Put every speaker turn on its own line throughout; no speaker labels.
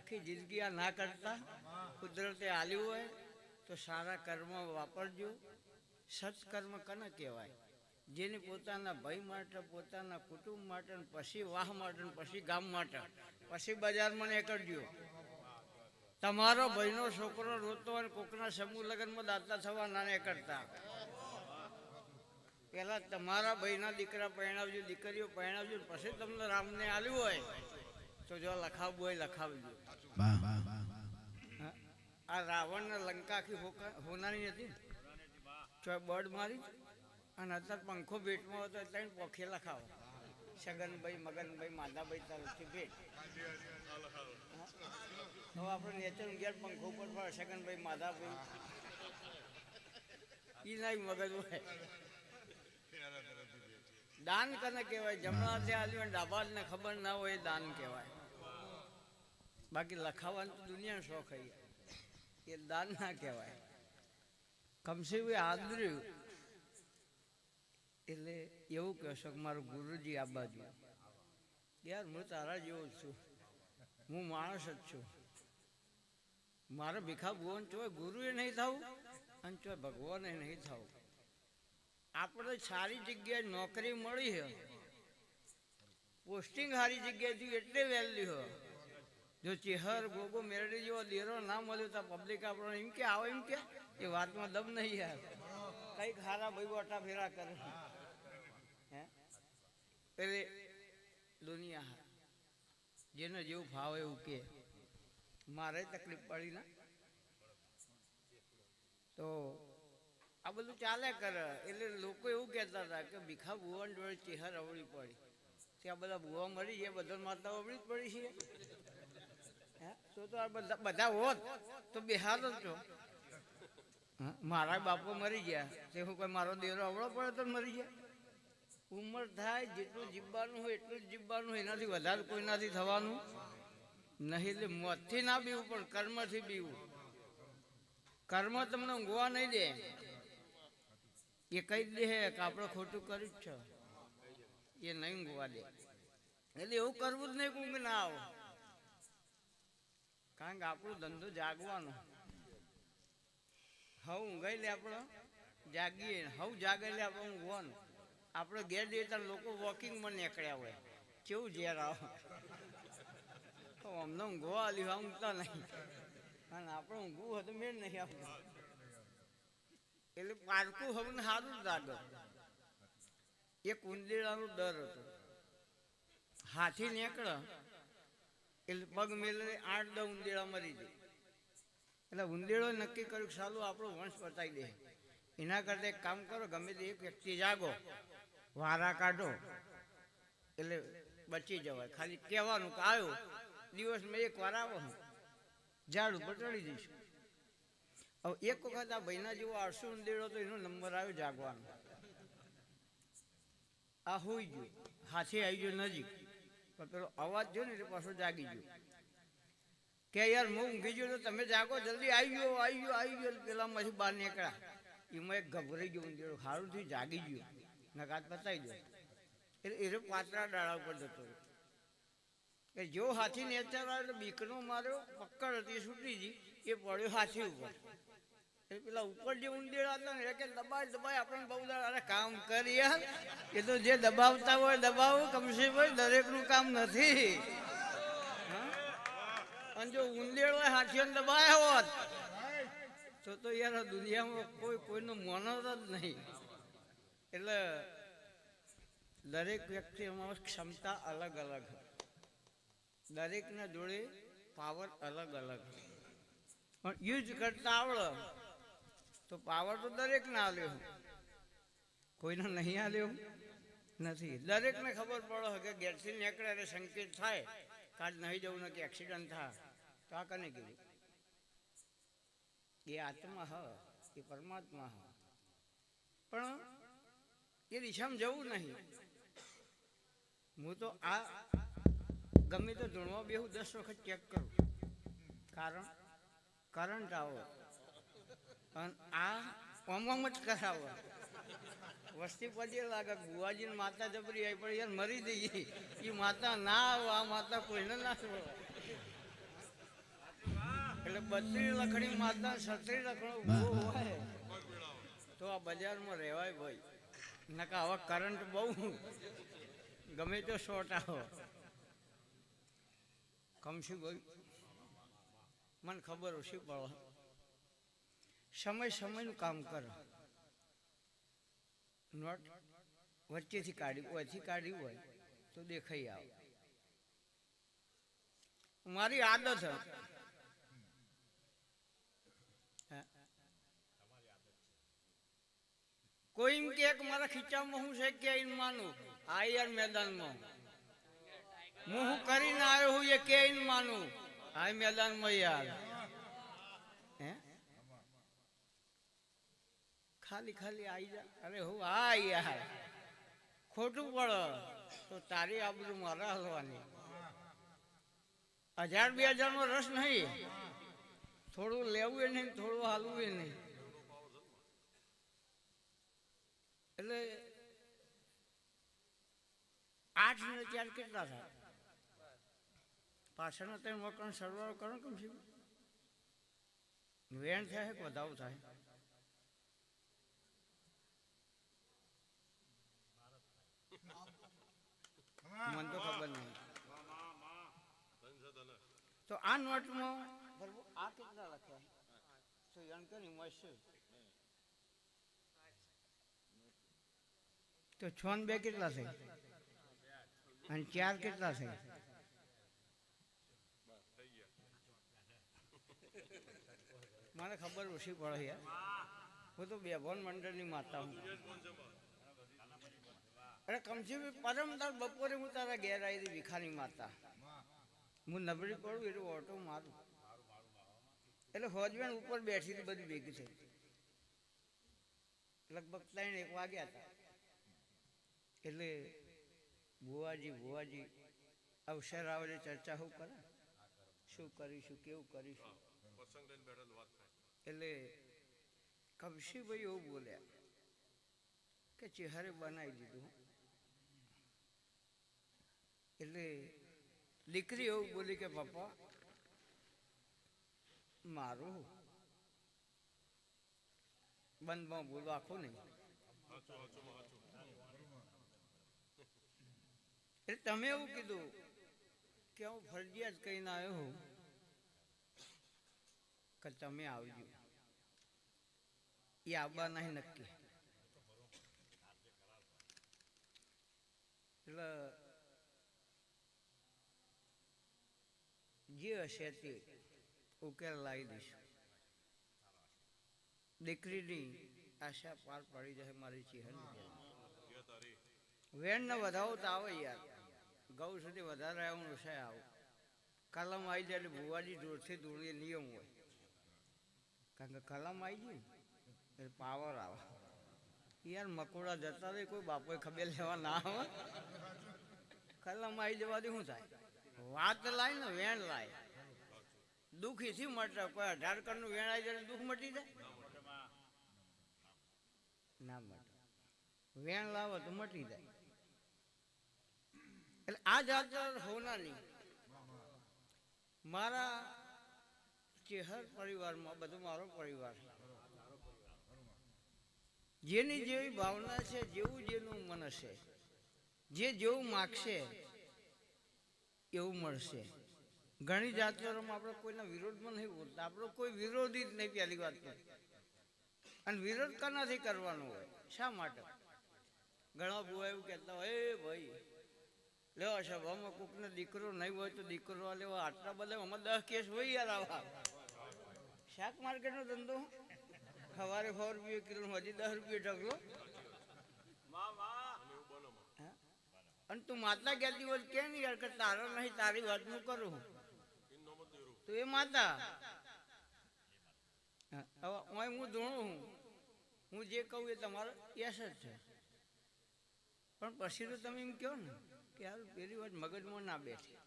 આખી જિંદગી આ ના કરતા. કુદરતે આલ્યું હોય તો સારા કર્મ વાપરજો. સત્કર્મ કને કહેવાય? જેને પોતાના ભાઈ માટે, પોતાના કુટુંબ માટે, ને પછી વાહ માટે, ને પછી ગામ માટે, પછી બજારમાં નીકળજો. તમારો ભાઈનો છોકરો રોતો અને કોકના સમૂહ લગ્નમાં દાતા થવા ના નીકળતા. પેલા તમારા ભાઈના દીકરા પરણાવજો, દીકરીઓ પરણાવજો પછી તમને રામને આલ્યું હોય તો જો લખાવવું હોય લખાવજો. આ રાવણને લંકા આખી હોનારી હતી ને? બર્ડ મારી અને અત્યારે પંખો ભેટમાં હતો એટલે પોખેલા પોખે લખાવો મગનભાઈ, માધાભાઈ તરફથી ભેટ. હવે આપણે નેચર ઘેર પંખો ઉપર પડે સગનભાઈ માધાભાઈ. એ નહીં મગજ હોય. દાન કને કહેવાય? જમણાથી અને ડાબાને ખબર ના હોય દાન કહેવાય. બાકી લખાવાનો તો દુનિયા શોખ એ દાન ના કહેવાય. કમસે ભાઈ આદર્યું. એટલે એવું કહેશો કે મારું ગુરુજી આ બાજુ. યાર, હું તારા જેવો છું. હું માણસ જ છું. મારે ભીખા ભુવન ચોય ગુરુએ નહીં થવું અને ભગવાને નહીં થવું આપણે સારી જગ્યાએ નોકરી મળી છે પોસ્ટિંગ સારી જગ્યાએથી એટલે વહેલી હો. જો ચેહર ગોગો મેરડી જેવો દેરો ના મળ્યો તો પબ્લિક આપણો એમ કે, આવો એમ કે. એ વાતમાં દમ નહીં યાર કંઈક હારા ભાઈ ઓટા ફેરા કરે. હે? એટલે દુનિયા જેને જેવું ભાવ એવું કે. મારે તકલીફ પડી ના. તો આ બધું ચાલે કરે. એટલે લોકો એવું કહેતા હતા કે ભીખા ભુવન જોડે ચેહર અવળી પડી. ત્યાં બધા ભુવા મરી ગયા, બધા માતા અવળી જ પડી છે? તો તો બધા બધા હોત તો બિહાર જ છો? મારા બાપો મરી ગયા. તે હું કોઈ મારો દેરો આવડો પડે તો મરી ગયા. ઉંમર થાય જેટલું જીવવાનું હોય એટલું જ જીવવાનું હોય. એનાથી વધારે કોઈનાથી થવાનું. નહીં એટલે મોતથી ના બીવું પણ કર્મથી બીવું. કર્મ તમને ઊંઘવા નહીં દે. એ કહી દે કે આપણે ખોટું કર્યું જ છે. એ નહીં ઊંઘવા દે. એટલે એવું કરવું જ નહીં કે ઊંઘ ના આવો. કારણ કે આપણો ધંધો જાગવાનો. હવ ઊંઘાઈ લે આપણો, જાગીએ. હવ જાગે લે આપણે ઊંઘવાનું. આપણે ઘેર જઈએ લોકો વોકિંગમાં નીકળ્યા હોય. કેવું ઝેર આવે? અમને ઊંઘવા આલી ઊંઘતા નહીં. અને આપણે ઊંઘવું હોય તો મેળ નહીં આપણે એટલે પારકું હવે સારું જ લાગે. એક ઉંદેડાનો ડર હતો. હાથી નીકળે એટલે પગ મેલે આઠ દસ ઉંદેડા મરી જાય. એટલે ઉંદેડો નક્કી કર્યું સાલું આપણો વંશ બતાવી દે. એના કરતા એક કામ કરો, ગમે તે એક વ્યક્તિ જાગો, વારા કાઢો, એટલે બચી જવાય. ખાલી કહેવાનું કે આવ્યો દિવસમાં એક વાર આવો ઝાડ ઉપર ચડી જઈશું. હવે એક વખત આ ભાઈના જેવો આળસુ ઉંદેડો તો એનો નંબર આવ્યો જાગવાનો. આ હોઈ ગયો. હાથી આવી ગયો નજીક. પણ પેલો અવાજ જો ને પાછો જાગી ગયો. કે યાર હું ઊંઘી ગયો તો તમે જાગો, જલ્દી આવી ગયો આવી ગયો આવી ગયો. પેલામાંથી બહાર નીકળ્યા. એમાં એક ગભરાઈ ગયો ઊંઘેલો સારું થયું, જાગી ગયો. નકાત બતાવી દો. એટલે એ પાતળા ડાળા ઉપર જતો રહ્યો. કે જો હાથી નેચર આવે એટલે બીકનો માર્યો, પકડ હતી છૂટી ગઈ, એ પડ્યો હાથી ઉપર. પેલા ઉપર જે ઊંદેડા હતા ને કે દબાય દબાય આપણને બહુ અરે કામ કરીએ એ તો જે દબાવતા હોય દબાવો, કમસે ભાઈ દરેકનું કામ નથી? અને જો ઉંદેડો હાથીઓને દબાયા હોત, તો તો યાર દુનિયામાં કોઈ કોઈનું મોનર જ નહીં. એટલે દરેક વ્યક્તિમાં ક્ષમતા અલગ અલગ દરેકના જોડે પાવર અલગ અલગ પણ યુઝ કરતા આવડે. તો પાવર તો દરેકને આલ્યો કોઈને નહીં આલ્યો નથી. દરેકને ખબર પડે કે ગેરથી નીકળે એટલે સંકેત થાય. કાલ નહીં જવું નથી એક્સિડન્ટ થાય. તો આ કને કીધું? એ આત્મા હ, એ પરમાત્મા હ. પણ એ દિશામાં જવું નહીં. હું તો આ ગમે તો ધૂણવા બેહું, દસ વખત ચેક કરું. કારણ કરંટ આવો. અને આ ઓમ ઓમ જ કરાવો. વસ્તી પછી લાગે કે માતા જબરી આવી પણ યાર મરી જઈએ. એ માતા ના આવે આ માતા કોઈને ના છોડે બત્રી લખણી માતા સત્રી લખણો ઊભો હોય. તો આ બજારમાં રહેવાય ભાઈ. નકા હવે કરંટ બહુ. ગમે તો શોર્ટ આવો. કમશી ભાઈ મને ખબર ઓછી પડે. સમય સમયનું કામ કરો. નોટ વચ્ચેથી કાઢી હોયથી કાઢી હોય તો દેખાઈ આવે. મારી આદત કોઈ એમ કે મારા ખીચામાં હું છે કે માનું? આ યાર મેદાનમાં. હું હું કરીને આવ્યો હું એ કે માનું? આ મેદાનમાં યાર હે ખાલી ખાલી આવી જા. અરે હું આ યાર. ખોટું પડે. તો તારી આબરૂ મારા હલવાની. હજાર બે હજાર નો રસ નહીં. થોડું લેવું એ નહીં, થોડું હાલવું એ નહીં. એટલે આઠ ને ચાર કેટલા થાય? પાછળના ત્રણ મકાન સરવાળો કરો કેમ છે વેણ થાય કે વધારો થાય મને તો ખબર નહીં તો આ નોટમાં આ કેટલા લખ્યા તો યણકરની મળશે તો છ ને બે કેટલા થઈ? અને ચાર કેટલા થઈ? મને ખબર ઓછી પડે યાર. હું તો બેભોન મંડળની માતા હું. અરે કમસી પરમ તાર બપોરે હું તારા ઘેર આવી હતી વિખાની માતા. હું નબળી પડું એટલે ઓટો મારું. એટલે હોજબેન ઉપર બેઠી હતી બધી ભેગી થઈ. લગભગ ત્રણ એક વાગ્યા હતા. એટલે ભુવાજી ભુવાજી, અવસર આવે ચર્ચા શું કરે. શું કરીશું, કેવું કરીશું? એટલે કવશીભાઈ એવું બોલ્યા કે ચહેરે બનાવી દીધું. એટલે દીકરી એવું બોલી કે પપ્પા મારું બંધમાં બોલવા આખું નહીં. એટલે તમે એવું કીધું કે હું ફરજિયાત કહીને આવ્યો હું કે તમે આવજો. એ આવવા નહીં નક્કી એટલે જે હશે તે ઉકેલ લાવી દઈશું. દીકરીની આશા પાર પડી જશે મારી ચિહન વેણ ને વધાવો તો આવે યાર. ગૌ સુધી વધારે આવું ઓછા આવું. કલમ આવી જાય એટલે ભુવાજી જોરથી દોડીએ નિયમ હોય. કારણ કે કલમ આવી ગયું એટલે પાવર આવે. યાર મકોડા જતા રહે, કોઈ બાપોએ ખબર લેવા ના આવે. કલમ આવી જવાથી શું થાય? વાત લાય ને વેણ લાય. દુખી એથી મટે કોઈ અઢાર કરનું વેણ આવી જાય દુઃખ મટી જાય? ના મટે. વેણ લાવો તો મટી જાય. એટલે આ જાત હોનાની. મારા ચેહર પરિવારમાં બધું મારો પરિવાર. જેની જેવી ભાવના છે, જેવું જેનું મન છે, જે જેવું માગશે એવું મળશે. ઘણી જાતિઓમાં આપણે કોઈના વિરોધમાં નહીં બોલતા. આપણો કોઈ વિરોધી જ નહીં પહેલી વાત તો. અને વિરોધ કનાથી કરવાનો હોય. શા માટે? ઘણા બહુ એવું કહેતા હોય, એ ભાઈ લેવો સભામાં કોકને દીકરો નહીં હોય તો દીકરો લેવો આટલા બધા આમાં દસ કેસ હોય યાર આવા. શાક માર્કેટનો ધંધો? સવારે સો રૂપિયા કિલો, હજી દસ રૂપિયા ઢગલો હા? અને તું માતા ગયા દિવસ કે નહીં યાર કે તારો નહીં, તારી વાત હું કરું તો એ માતા? હવે હું ધોણું હું જે કહું એ તમારો યસ જ છે. પણ પછી તો તમે એમ કહો ને કે યાર પેલી વાત મગજમાં ના બેઠી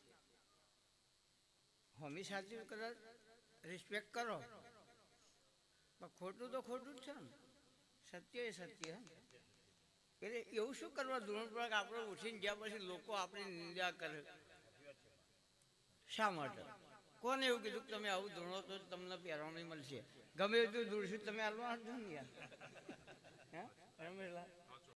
હોમી સાથે કદાચ રિસ્પેક્ટ કરો. પણ ખોટું તો ખોટું જ છે ને. સત્ય એ સત્ય. હે એટલે એવું શું કરવા ધોરણ આપણે ઉઠીને ગયા પછી લોકો આપણી નિંદા કરે? શા માટે? કોને એવું કીધું કે તમે આવું ધોણો તો તમને પહેરવાનું મળશે? ગમે એટલું દૂર છું, તમે હાલવા યાર. રમેલા